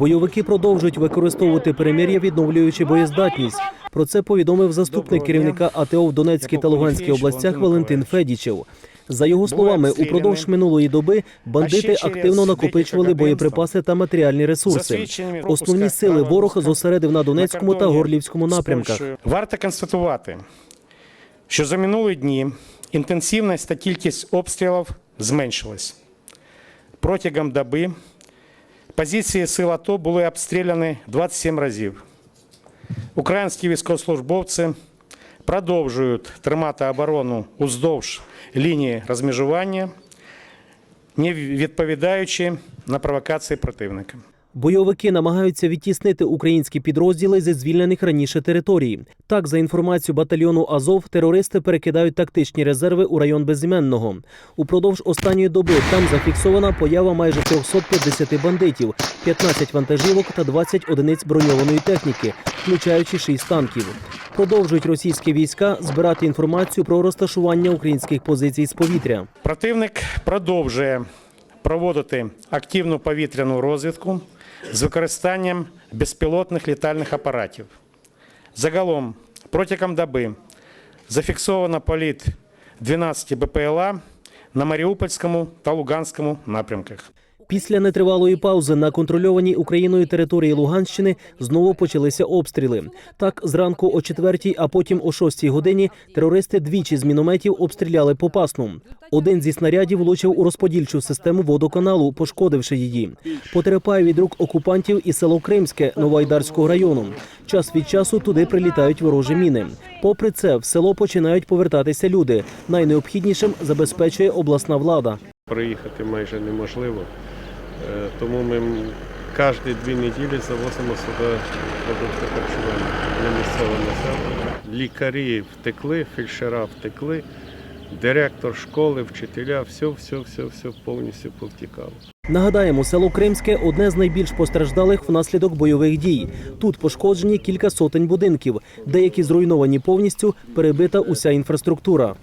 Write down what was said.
Бойовики продовжують використовувати перемир'я, відновлюючи боєздатність. Про це повідомив заступник керівника АТО в Донецькій та Луганській областях Валентин Федічев. За його словами, упродовж минулої доби бандити активно накопичували боєприпаси та матеріальні ресурси. Основні сили ворог зосередив на Донецькому та Горлівському напрямках. Варто констатувати, що за минулі дні інтенсивність та кількість обстрілів зменшилась. Протягом доби позиції сил АТО були обстріляні 27 разів. Українські військовослужбовці продовжують тримати оборону уздовж лінії розмежування, не відповідаючи на провокації противника. Бойовики намагаються відтіснити українські підрозділи зі звільнених раніше територій. Так, за інформацією батальйону Азов, терористи перекидають тактичні резерви у район Безіменного. Упродовж останньої доби там зафіксована поява майже 350 бандитів, 15 вантажівок та 20 одиниць броньованої техніки, включаючи 6 танків. Продовжують російські війська збирати інформацію про розташування українських позицій з повітря. Противник продовжує проводити активну повітряну розвідку з використанням безпілотних літальних апаратів. Загалом протягом доби зафіксовано політ 12 БПЛА на Маріупольському та Луганському напрямках. Після нетривалої паузи на контрольованій Україною території Луганщини знову почалися обстріли. Так, зранку о 4 а потім о 6 годині терористи двічі з мінометів обстріляли Попасну. Один зі снарядів влучив у розподільчу систему водоканалу, пошкодивши її. Потерпає від рук окупантів і село Кримське Новоайдарського району. Час від часу туди прилітають ворожі міни. Попри це, в село починають повертатися люди. Найнеобхіднішим забезпечує обласна влада. Проїхати майже неможливо. Е, Тому ми кожні дві неділі завозимо сюди продукти харчування для місцевого населення. Лікарі втекли, фельдшера втекли, директор школи, вчителя, все, все, все, все повністю повтікало. Нагадаємо, село Кримське одне з найбільш постраждалих внаслідок бойових дій. Тут пошкоджені кілька сотень будинків, деякі зруйновані повністю, перебита уся інфраструктура.